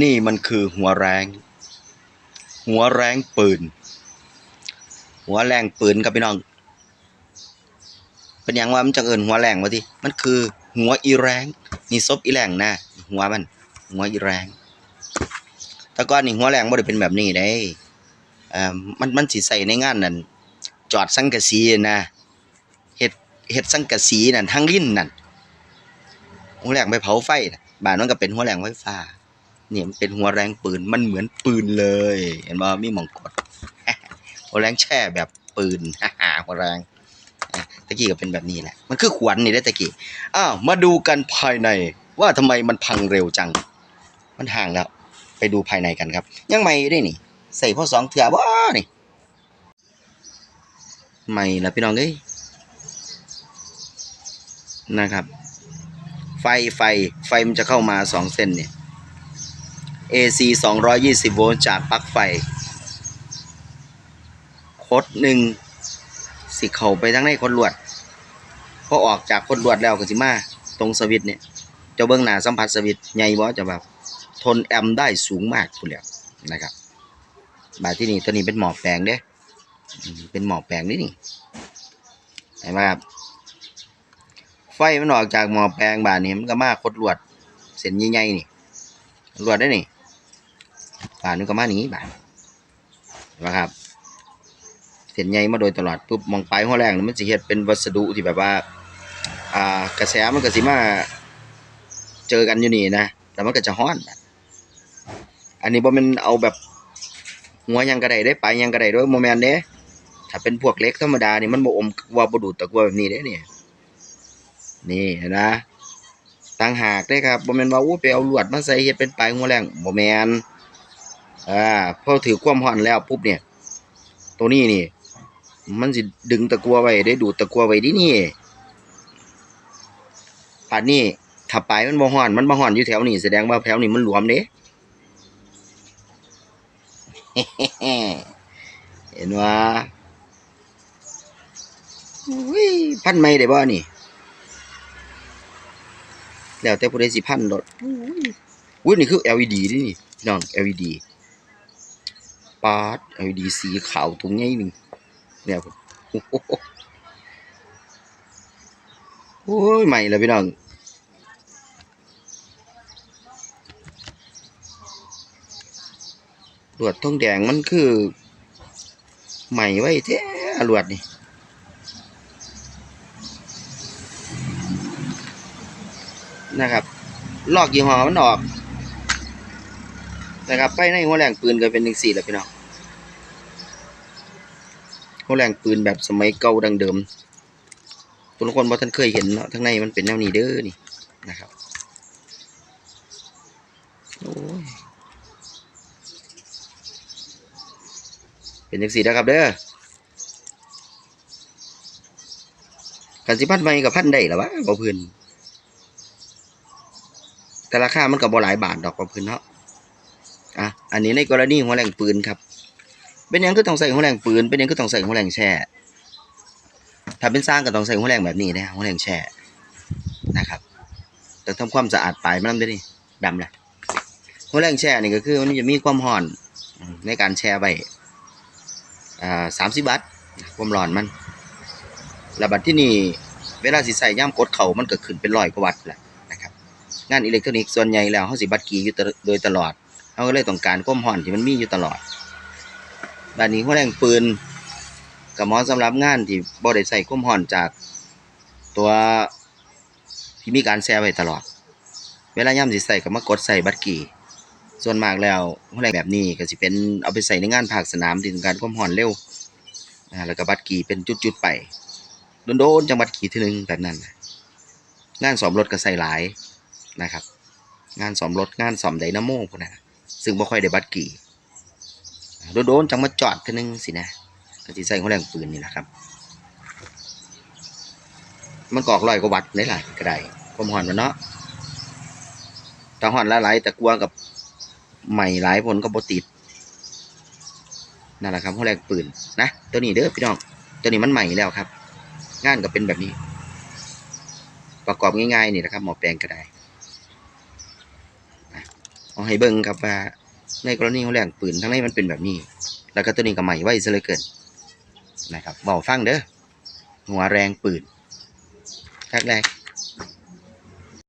นี่มันคือหัวแรง หัวแรงปืน หัวแรงปืนครับพี่น้อง เป็นอย่างว่ามันจะเอินหัวแรงวะทีมันคือหัวอีแรงนี่ซบอีแรงนะหัวมัน หัวอีแรงแต่ก่อนนี่หัวแรงบ่ได้เป็นแบบนี้เด้อ่อมันมันสิใส่ในงานนั่นจอดสังกะสีนะเฮ็ดเฮ็ดสังกะสีนั่นทางลิ้นนั่นหัวแรงไปเผาไฟนะบ้านมันก็เป็นหัวแรงไฟฟ้า เนี่ยมันเป็นหัวแรงปืนมันเหมือนปืนเลย เห็นบ่มีหมองกดหัวแรงแช่แบบปืนหัวแรงตะกี้ก็เป็นแบบนี้แหละ มันคือขวัญนี่ได้ตะกี้ อ้าว มาดูกันภายในว่าทำไมมันพังเร็วจัง มันห่างแล้ว ไปดูภายในกันครับ ยังไม่ได้นี่ ใส่พ่อสองเถื่อบ่นี่ ไม่ละพี่น้องเอ้ย นะครับ ไฟไฟไฟมันจะเข้ามาสองเส้นเนี่ย AC 220 โวลต์จากปลั๊กไฟโคดหนึ่งสิเข้าไปทางในคนลวดพอออกจากคนลวดแล้วก็สิมา ตรงสวิตช์เนี่ยเจ้าเบื้องหน้าสัมผัสสวิตช์ใหญ่บ่จะแบบทนแอมได้สูงมากคุณแล้วนะครับบาที่นี่ตัวนี้เป็นหมอแปลงเด้เป็นหมอแปลงนี่นี่เห็นไหมครับไฟมันออกจากหมอแปลงบาดนี้มันก็มาคดลวดเส้นใหญ่ๆนี่ลวดได้นี่ บานึงก็มานี้บาดนะครับเส้นใหญ่มาโดยตลอดปุ๊บมองไปหัวแรงนี่มันสิเฮ็ดเป็นวัสดุที่แบบว่า อ่ากระแสมันก็สิมาเจอกันอยู่นี่นะแล้วมันก็จะฮ้อน อันนี้บ่แม่นเอาแบบหัวยังก็ไดได้ปลายหยังก็ไดด้วยบ่แม่นเด้ถ้าเป็นพวกเล็กธรรมดานี่มันบ่อมว่าบ่ดูดตะกัวแบบนี้เด้เนี่ยนี่นะต่างหากเด้ครับบ่แม่นว่าโอ้ไปเอาลวดมาใส่เฮ็ดเป็นปลายหัวแรงบ่แม่น อ่าพอถือความร้อนแล้วปุ๊บเนี่ย ตัวนี้นี่ มันสิดึงตะกัวไว้ได้ดูดตะกัวไว้ดินี่ป่านนี้ถ้าปลายมันบ่ร้อน มันบ่ร้อนอยู่แถวนี้แสดงว่าแถวนี้มันหลวมเด้เห็นว่าอุ้ยพันไม่ได้บ่นี่ แล้วแต่ผู้ใดสิพันรถอุ้ยนี่คือ LED นี่นี่น้อง LED ปาด LED สีขาวตรงใหญ่หนึงเนี่ยผมโอ้โหโอ้ยใหม่แล้วพี่น้องลวดทองแดงมันคือใหม่ไว้แท้ลวดนี่นะครับ ลอกยี่ห้อมันออก นะครับภายในหัวแหล่งปืนก็เป็นหนึ่งสี่แหละพี่น้องหัวแหล่งปืนแบบสมัยเก่าดังเดิมทุกคนบ่ท่านเคยเห็นเนาะทั้งในมันเป็นแนวนี้เด้อนี่นะครับโอ้ยเป็นจังสี่นะครับเด้อกันสิพันไม่กับพันได้หรอวะบ่พื้นแต่ราคามันก็บ่หลายบาทดอกว่พื้นเนาะ อะอันนี้ในกรณีหัวแหล่งปืนครับ เป็นยังก็ต้องใส่หัวแหล่งปืน เป็นยังก็ต้องใส่หัวแหล่งแช่ถ้าเป็นสร้างก็ต้องใส่หัวแหล่งแบบนี้นะหัวแหล่งแช่นะครับ แต่ทำความสะอาดปลายมันนำด้วยนี่ดำเลยหัวแหล่งแช่นี่ก็คือมันจะมีความร้อนในการแช่ไว้อ่าสามสิบวัตต์ความร้อนมันแล้วบัดที่นี่เวลาสิใส่ย่ามกดเข่ามันก็ขึ้นเป็นร้อยกว่าวัตต์แหละนะครับ งานอิเล็กทรอนิกส์ส่วนใหญ่แล้วเขาสิบัดกีอยู่โดยตลอด เขาก็เลยต้องการความร้อนที่มันมีอยู่ตลอดบัดนี้หัวแรงปืนกับหมอสำหรับงานที่บ่ได้ใส่ความร้อนจากตัวที่มีการแช่ไว้ตลอด เวลาย่ำสิใส่ก็มากดใส่บัดกีส่วนมากแล้วหัวแรงแบบนี้ก็สิเป็นเอาไปใส่ในงานภาคสนามที่ต้องการความร้อนเร็วแล้วก็บัดกีเป็นจุดๆไปโดนๆจังบัดกีทีนึงแบบนั้นงานสอมรถก็ใส่หลายนะครับ งานสอมรถงานสอมไดนาโมพุ่นน ซึ่งบ่ค่อยได้บัตรกี่โดนๆจังมาจอดทีนึงสินะก็สิใส่หัวแรงปืนนี่แหละครับ มันกอกรอยกว่าวัตต์ได้หลายก็ได้ความร้อนมันเนาะแต่ร้อนละหลายแต่กลัวกับใหม่หลายผลก็บ่ติดนั่นแหละครับหัวแรงปืนนะตัวนี้เด้อพี่น้องตัวนี้มันใหม่แล้วครับ งานก็เป็นแบบนี้ ประกอบง่ายๆนี่นะครับหมอแปลงก็ได้ เอาให้เบิ่งครับว่าในกรณีของแหลงปืนทั้งในมันเป็นแบบนี้ แล้วก็ตัวนี้ก็ใหม่ไว้ซะเลยเกินนะครับบอกฟังเด้อหัวแรงปืนครั้งแรก